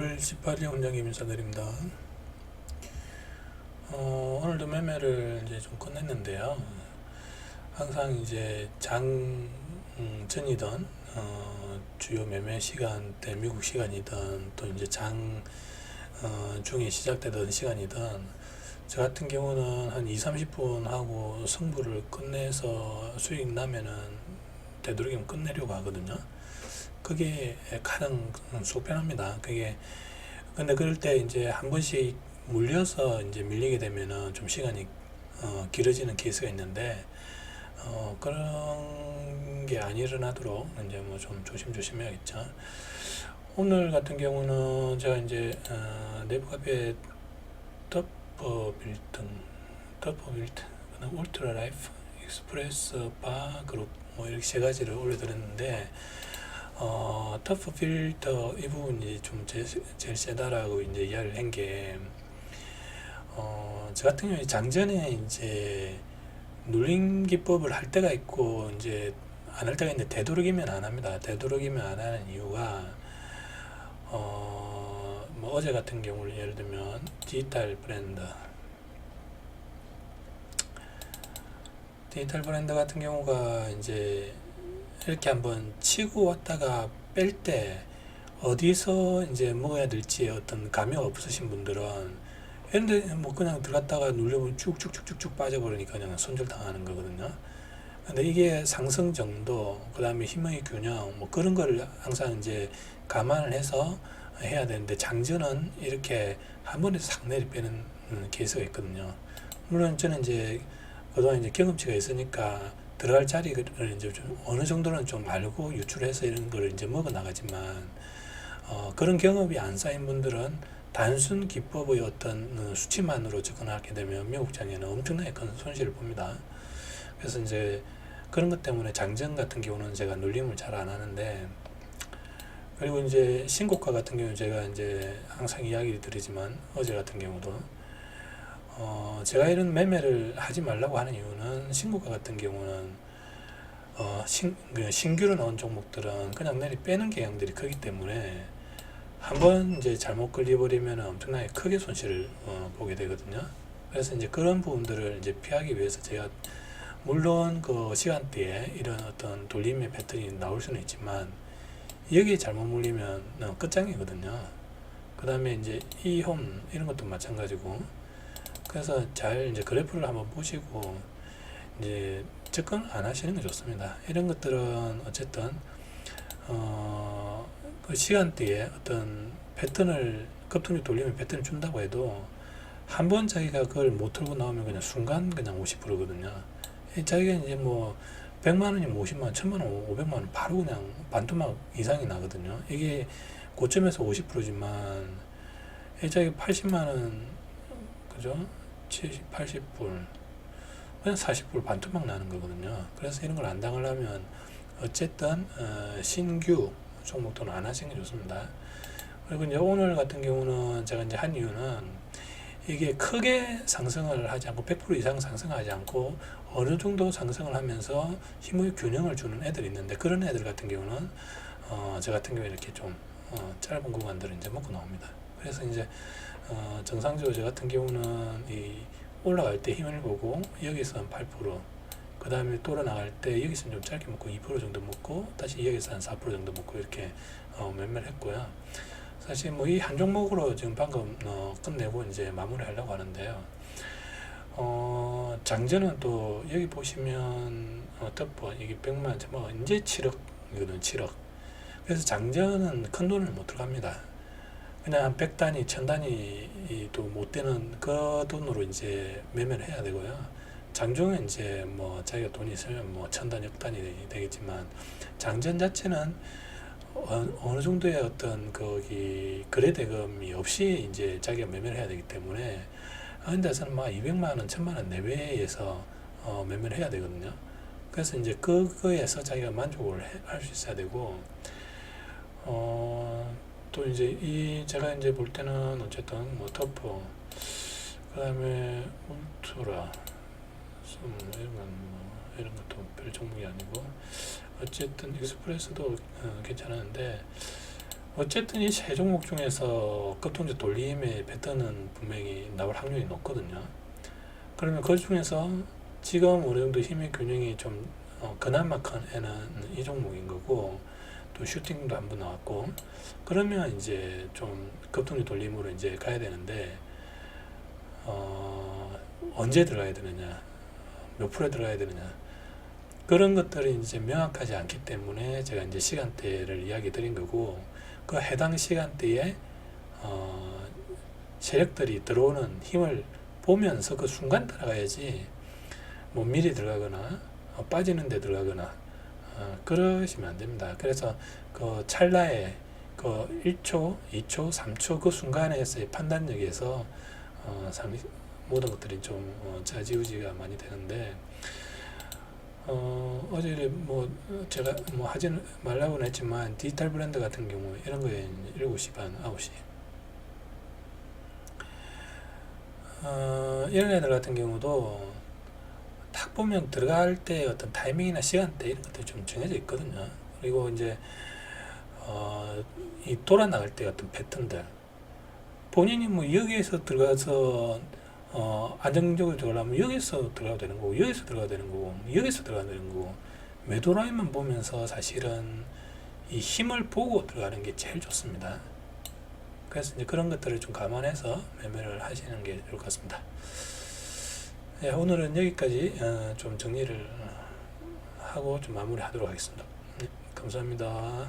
18일 원장님 인사드립니다. 어, 오늘도 매매를 이제 좀 끝냈는데요. 항상 이제 장 음, 전이던 어, 주요 매매 시간대 미국 시간이든 또 이제 장 어, 중에 시작되던 시간이든 저 같은 경우는 한 2, 30분 하고 승부를 끝내서 수익 나면은 되도록이면 끝내려고 하거든요. 그게 가장 속편합니다. 그게 근데 그럴 때 이제 한 번씩 물려서 이제 밀리게 되면은 좀 시간이 어, 길어지는 케이스가 있는데 어, 그런 게 안 일어나도록 이제 뭐 좀 조심조심 해야겠죠. 오늘 같은 경우는 제가 이제 어, 내부 카페 터퍼 빌등, 터퍼 빌등, 울트라 라이프, 익스프레스 바 그룹 뭐 이렇게 세 가지를 올려드렸는데 어, 터프 필터 이 부분이 좀 제, 제일 세다라고 이제 이야기를 한 게, 어, 저 같은 경우에 장전에 이제 눌림 기법을 할 때가 있고, 이제 안 할 때가 있는데, 되도록이면 안 합니다. 되도록이면 안 하는 이유가, 어, 뭐 어제 같은 경우를 예를 들면, 디지털 브랜드, 디지털 브랜드 같은 경우가 이제 이렇게 한번 치고 왔다가 뺄 때 어디서 이제 먹어야 될지 어떤 감이 없으신 분들은 이런데 뭐 그냥 들어갔다가 누르면 쭉쭉쭉쭉쭉 빠져버리니까 그냥 손절당하는 거거든요. 근데 이게 상승 정도, 그 다음에 힘의 균형, 뭐 그런 걸 항상 이제 감안을 해서 해야 되는데 장전은 이렇게 한 번에 싹 내리 빼는 음, 케이스가 있거든요. 물론 저는 이제 그동안 이제 경험치가 있으니까 들어갈 자리를 이제 좀 어느 정도는 좀 알고 유출해서 이런 걸 이제 먹어 나가지만 어, 그런 경험이 안 쌓인 분들은 단순 기법의 어떤 어, 수치만으로 접근하게 되면 미국장에는 엄청나게 큰 손실을 봅니다. 그래서 이제 그런 것 때문에 장전 같은 경우는 제가 눌림을 잘 안 하는데 그리고 이제 신고가 같은 경우 제가 이제 항상 이야기 드리지만 어제 같은 경우도 어, 제가 이런 매매를 하지 말라고 하는 이유는 신고가 같은 경우는 어, 신, 그 신규로 나온 종목들은 그냥 내리 빼는 경향들이 크기 때문에 한번 이제 잘못 걸려버리면 엄청나게 크게 손실을 어, 보게 되거든요. 그래서 이제 그런 부분들을 이제 피하기 위해서 제가 물론 그 시간대에 이런 어떤 돌림의 패턴이 나올 수는 있지만 여기에 잘못 물리면 어, 끝장이거든요. 그 다음에 이제 이홈 이런 것도 마찬가지고 그래서 잘 이제 그래프를 한번 보시고 이제 접근 안 하시는 게 좋습니다. 이런 것들은 어쨌든 어, 그 시간대에 어떤 패턴을 급등이 돌리면 패턴을 준다고 해도 한 번 자기가 그걸 못 틀고 나오면 그냥 순간 그냥 50%거든요. 자기가 이제 뭐 100만 원이면 50만 원, 1000만 원, 500만 원 바로 그냥 반토막 이상이 나거든요. 이게 고점에서 50%지만 자기 80만 원 그죠? 70, 80불 그냥 40불 반토막 나는 거거든요. 그래서 이런 걸 안 당하려면 어쨌든 어, 신규 종목들은 안 하시는 게 좋습니다. 그리고 이제 오늘 같은 경우는 제가 이제 한 이유는 이게 크게 상승을 하지 않고 100% 이상 상승하지 않고 어느 정도 상승을 하면서 힘의 균형을 주는 애들이 있는데 그런 애들 같은 경우는 어, 저 같은 경우에 이렇게 좀 어, 짧은 구간들을 이제 먹고 나옵니다. 그래서 이제 어, 정상적으로 저 같은 경우는 이 올라갈 때 힘을 보고 여기서 한 8%, 그 다음에 돌아 나갈 때 여기서 좀 짧게 먹고 2% 정도 먹고 다시 여기서 한 4% 정도 먹고 이렇게 어, 매매를 했고요. 사실 뭐 이 한 종목으로 지금 방금 어, 끝내고 이제 마무리 하려고 하는데요. 어, 장전은 또 여기 보시면 어, 덮어 이게 100만 뭐 이제 7억이거든 7억. 그래서 장전은 큰 돈을 못 들어갑니다. 그냥 한 100단위, 1000단위도 못 되는 그 돈으로 이제 매매를 해야 되고요. 장중은 이제 뭐 자기가 돈이 있으면 뭐 천단, 억단이 되겠지만 장전 자체는 어, 어느 정도의 어떤 거기 거래 대금이 없이 이제 자기가 매매를 해야 되기 때문에 그런 데서는 막 200만 원, 1000만 원 내외에서 어, 매매를 해야 되거든요. 그래서 이제 그거에서 자기가 만족을 할 수 있어야 되고 어, 또 이제 이 제가 이제 볼 때는 어쨌든 뭐 터프 그 다음에 울트라 좀 이런 건뭐 이런 것도 별 종목이 아니고 어쨌든 익스프레스도 어, 괜찮았는데 어쨌든 이 세 종목 중에서 급통제 돌림의 패턴은 분명히 나올 확률이 높거든요. 그러면 그 중에서 지금 어느 정도 힘의 균형이 좀 어, 그나마 큰 애는 이 종목인 거고 또 슈팅도 한 번 나왔고 그러면 이제 좀 급통제 돌림으로 이제 가야 되는데 어, 언제 들어가야 되느냐 몇 프로에 들어가야 되느냐 그런 것들이 이제 명확하지 않기 때문에 제가 이제 시간대를 이야기 드린 거고 그 해당 시간대에 어, 세력들이 들어오는 힘을 보면서 그 순간 들어가야지 뭐 미리 들어가거나 어, 빠지는 데 들어가거나 어, 그러시면 안 됩니다. 그래서 그 찰나에 그 1초, 2초, 3초 그 순간에서의 판단력에서 어, 상, 모든 것들이 좀 어, 좌지우지가 많이 되는데 어, 어제 뭐 제가 뭐 하지는 말라고는 했지만 디지털 브랜드 같은 경우 이런 거에 7시 반, 9시 어, 이런 애들 같은 경우도 딱 보면 들어갈 때 어떤 타이밍이나 시간대 이런 것들이 좀 정해져 있거든요. 그리고 이제 어, 이 돌아 나갈 때 같은 패턴들 본인이 뭐 여기에서 들어가서 어, 안정적으로 들어가려면 여기서 들어가야 되는 거고 여기서 들어가야 되는 거고 여기서 들어가야 되는 거고 매도 라인만 보면서 사실은 이 힘을 보고 들어가는 게 제일 좋습니다. 그래서 이제 그런 것들을 좀 감안해서 매매를 하시는 게 좋을 것 같습니다. 네, 오늘은 여기까지 어, 좀 정리를 하고 좀 마무리하도록 하겠습니다. 네, 감사합니다.